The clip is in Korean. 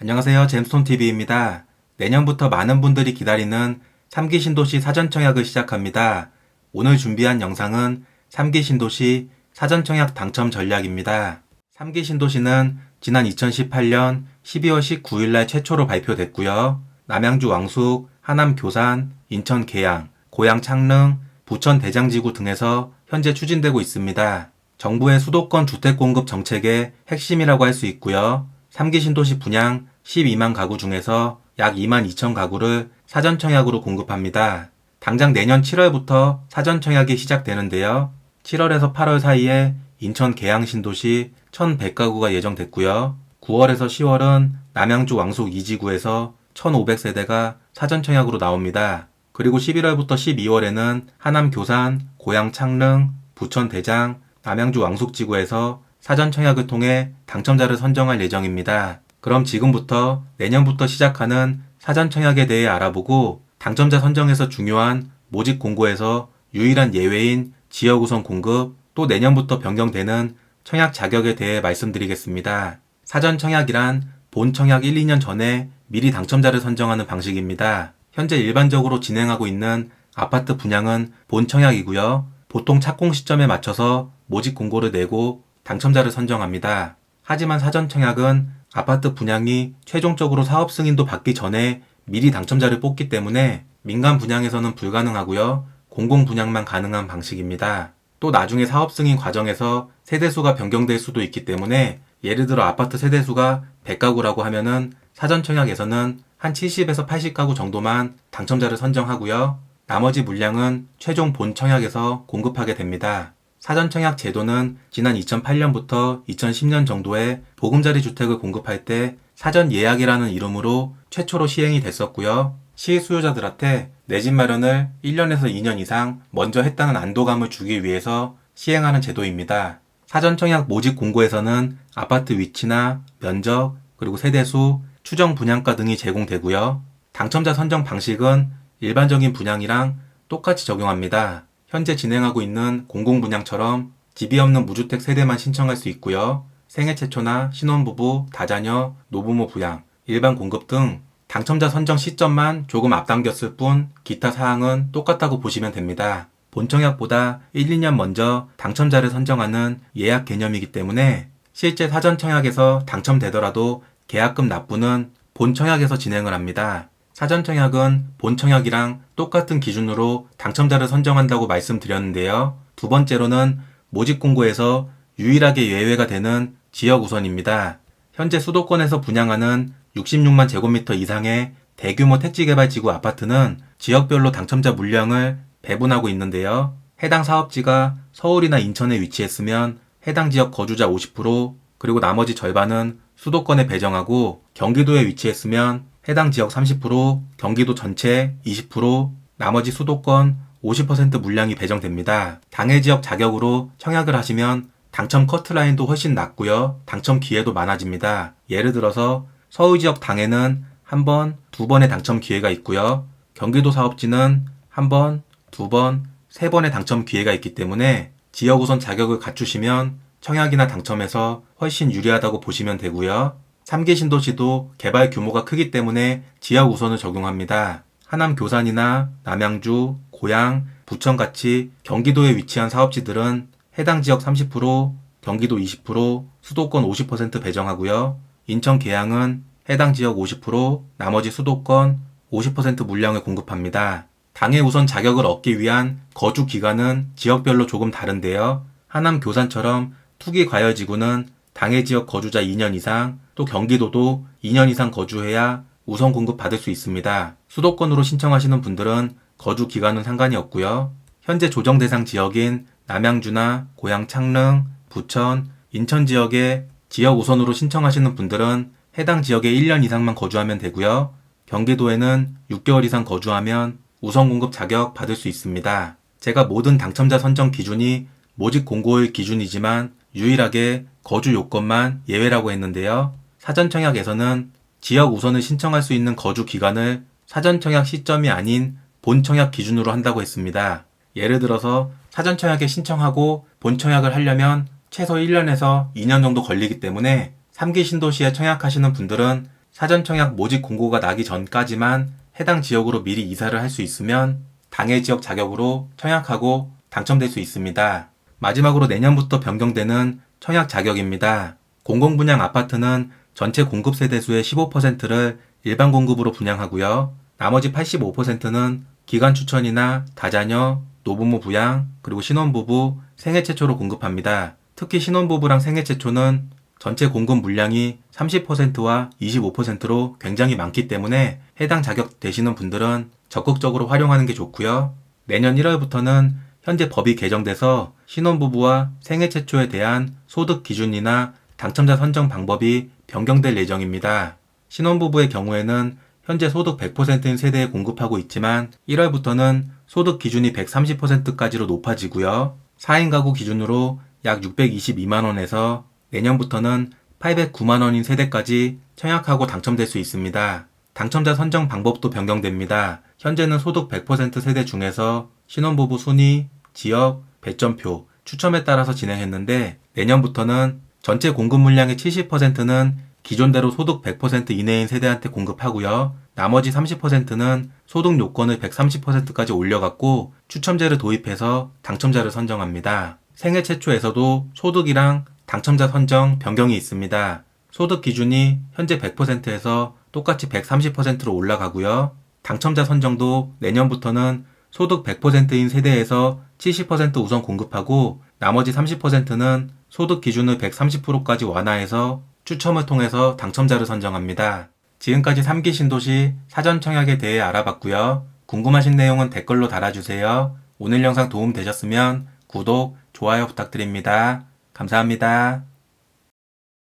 안녕하세요. 잼스톤TV입니다. 내년부터 많은 분들이 기다리는 3기 신도시 사전청약을 시작합니다. 오늘 준비한 영상은 3기 신도시 사전청약 당첨 전략입니다. 3기 신도시는 지난 2018년 12월 19일 날 최초로 발표됐고요. 남양주 왕숙, 하남 교산, 인천 계양, 고양 창릉, 부천 대장지구 등에서 현재 추진되고 있습니다. 정부의 수도권 주택 공급 정책의 핵심이라고 할 수 있고요. 3기 신도시 분양 12만 가구 중에서 약 2만 2천 가구를 사전 청약으로 공급합니다. 당장 내년 7월부터 사전 청약이 시작되는데요. 7월에서 8월 사이에 인천 계양 신도시 1,100가구가 예정됐고요. 9월에서 10월은 남양주 왕숙 2지구에서 1,500세대가 사전 청약으로 나옵니다. 그리고 11월부터 12월에는 하남 교산, 고양 창릉, 부천 대장, 남양주 왕숙지구에서 사전 청약을 통해 당첨자를 선정할 예정입니다. 그럼 지금부터 내년부터 시작하는 사전 청약에 대해 알아보고 당첨자 선정에서 중요한 모집 공고에서 유일한 예외인 지역 우선 공급 또 내년부터 변경되는 청약 자격에 대해 말씀드리겠습니다. 사전 청약이란 본 청약 1, 2년 전에 미리 당첨자를 선정하는 방식입니다. 현재 일반적으로 진행하고 있는 아파트 분양은 본 청약이고요. 보통 착공 시점에 맞춰서 모집 공고를 내고 당첨자를 선정합니다. 하지만 사전 청약은 아파트 분양이 최종적으로 사업 승인도 받기 전에 미리 당첨자를 뽑기 때문에 민간 분양에서는 불가능하고요. 공공 분양만 가능한 방식입니다. 또 나중에 사업 승인 과정에서 세대수가 변경될 수도 있기 때문에 예를 들어 아파트 세대수가 100가구라고 하면은 사전 청약에서는 한 70에서 80가구 정도만 당첨자를 선정하고요. 나머지 물량은 최종 본 청약에서 공급하게 됩니다. 사전청약 제도는 지난 2008년부터 2010년 정도에 보금자리 주택을 공급할 때 사전 예약이라는 이름으로 최초로 시행이 됐었고요. 시수요자들한테 내 집 마련을 1년에서 2년 이상 먼저 했다는 안도감을 주기 위해서 시행하는 제도입니다. 사전청약 모집 공고에서는 아파트 위치나 면적, 그리고 세대수, 추정 분양가 등이 제공되고요. 당첨자 선정 방식은 일반적인 분양이랑 똑같이 적용합니다. 현재 진행하고 있는 공공분양처럼 집이 없는 무주택 세대만 신청할 수 있고요. 생애 최초나 신혼부부, 다자녀, 노부모 부양, 일반 공급 등 당첨자 선정 시점만 조금 앞당겼을 뿐 기타 사항은 똑같다고 보시면 됩니다. 본청약보다 1, 2년 먼저 당첨자를 선정하는 예약 개념이기 때문에 실제 사전 청약에서 당첨되더라도 계약금 납부는 본청약에서 진행을 합니다. 사전 청약은 본 청약이랑 똑같은 기준으로 당첨자를 선정한다고 말씀드렸는데요. 두 번째로는 모집 공고에서 유일하게 예외가 되는 지역 우선입니다. 현재 수도권에서 분양하는 66만 제곱미터 이상의 대규모 택지개발 지구 아파트는 지역별로 당첨자 물량을 배분하고 있는데요. 해당 사업지가 서울이나 인천에 위치했으면 해당 지역 거주자 50% 그리고 나머지 절반은 수도권에 배정하고 경기도에 위치했으면 해당 지역 30%, 경기도 전체 20%, 나머지 수도권 50% 물량이 배정됩니다. 당해 지역 자격으로 청약을 하시면 당첨 커트라인도 훨씬 낮고요. 당첨 기회도 많아집니다. 예를 들어서 서울 지역 당해는 한 번, 두 번의 당첨 기회가 있고요. 경기도 사업지는 한 번, 두 번, 세 번의 당첨 기회가 있기 때문에 지역 우선 자격을 갖추시면 청약이나 당첨에서 훨씬 유리하다고 보시면 되고요. 3기 신도시도 개발 규모가 크기 때문에 지역 우선을 적용합니다. 하남 교산이나 남양주, 고양, 부천 같이 경기도에 위치한 사업지들은 해당 지역 30%, 경기도 20%, 수도권 50% 배정하고요. 인천 계양은 해당 지역 50%, 나머지 수도권 50% 물량을 공급합니다. 당해 우선 자격을 얻기 위한 거주 기간은 지역별로 조금 다른데요. 하남 교산처럼 투기 과열 지구는 당해 지역 거주자 2년 이상, 또 경기도도 2년 이상 거주해야 우선 공급 받을 수 있습니다. 수도권으로 신청하시는 분들은 거주 기간은 상관이 없고요. 현재 조정 대상 지역인 남양주나 고양 창릉, 부천, 인천 지역에 지역 우선으로 신청하시는 분들은 해당 지역에 1년 이상만 거주하면 되고요. 경기도에는 6개월 이상 거주하면 우선 공급 자격 받을 수 있습니다. 제가 모든 당첨자 선정 기준이 모집 공고의 기준이지만 유일하게 거주 요건만 예외라고 했는데요. 사전 청약에서는 지역 우선을 신청할 수 있는 거주 기간을 사전 청약 시점이 아닌 본 청약 기준으로 한다고 했습니다. 예를 들어서 사전 청약에 신청하고 본 청약을 하려면 최소 1년에서 2년 정도 걸리기 때문에 3기 신도시에 청약하시는 분들은 사전 청약 모집 공고가 나기 전까지만 해당 지역으로 미리 이사를 할 수 있으면 당해 지역 자격으로 청약하고 당첨될 수 있습니다. 마지막으로 내년부터 변경되는 청약 자격입니다. 공공분양 아파트는 전체 공급 세대수의 15%를 일반 공급으로 분양하고요. 나머지 85%는 기관 추천이나 다자녀, 노부모 부양, 그리고 신혼부부, 생애 최초로 공급합니다. 특히 신혼부부랑 생애 최초는 전체 공급 물량이 30%와 25%로 굉장히 많기 때문에 해당 자격 되시는 분들은 적극적으로 활용하는 게 좋고요. 내년 1월부터는 현재 법이 개정돼서 신혼부부와 생애 최초에 대한 소득 기준이나 당첨자 선정 방법이 변경될 예정입니다. 신혼부부의 경우에는 현재 소득 100%인 세대에 공급하고 있지만 1월부터는 소득 기준이 130%까지로 높아지고요. 4인 가구 기준으로 약 622만원에서 내년부터는 809만원인 세대까지 청약하고 당첨될 수 있습니다. 당첨자 선정 방법도 변경됩니다. 현재는 소득 100% 세대 중에서 신혼부부 순위, 지역, 배점표, 추첨에 따라서 진행했는데 내년부터는 전체 공급 물량의 70%는 기존대로 소득 100% 이내인 세대한테 공급하고요. 나머지 30%는 소득 요건을 130%까지 올려갖고 추첨제를 도입해서 당첨자를 선정합니다. 생애 최초에서도 소득이랑 당첨자 선정 변경이 있습니다. 소득 기준이 현재 100%에서 똑같이 130%로 올라가고요. 당첨자 선정도 내년부터는 소득 100%인 세대에서 70% 우선 공급하고 나머지 30%는 소득 기준을 130%까지 완화해서 추첨을 통해서 당첨자를 선정합니다. 지금까지 3기 신도시 사전 청약에 대해 알아봤고요. 궁금하신 내용은 댓글로 달아주세요. 오늘 영상 도움 되셨으면 구독, 좋아요 부탁드립니다. 감사합니다.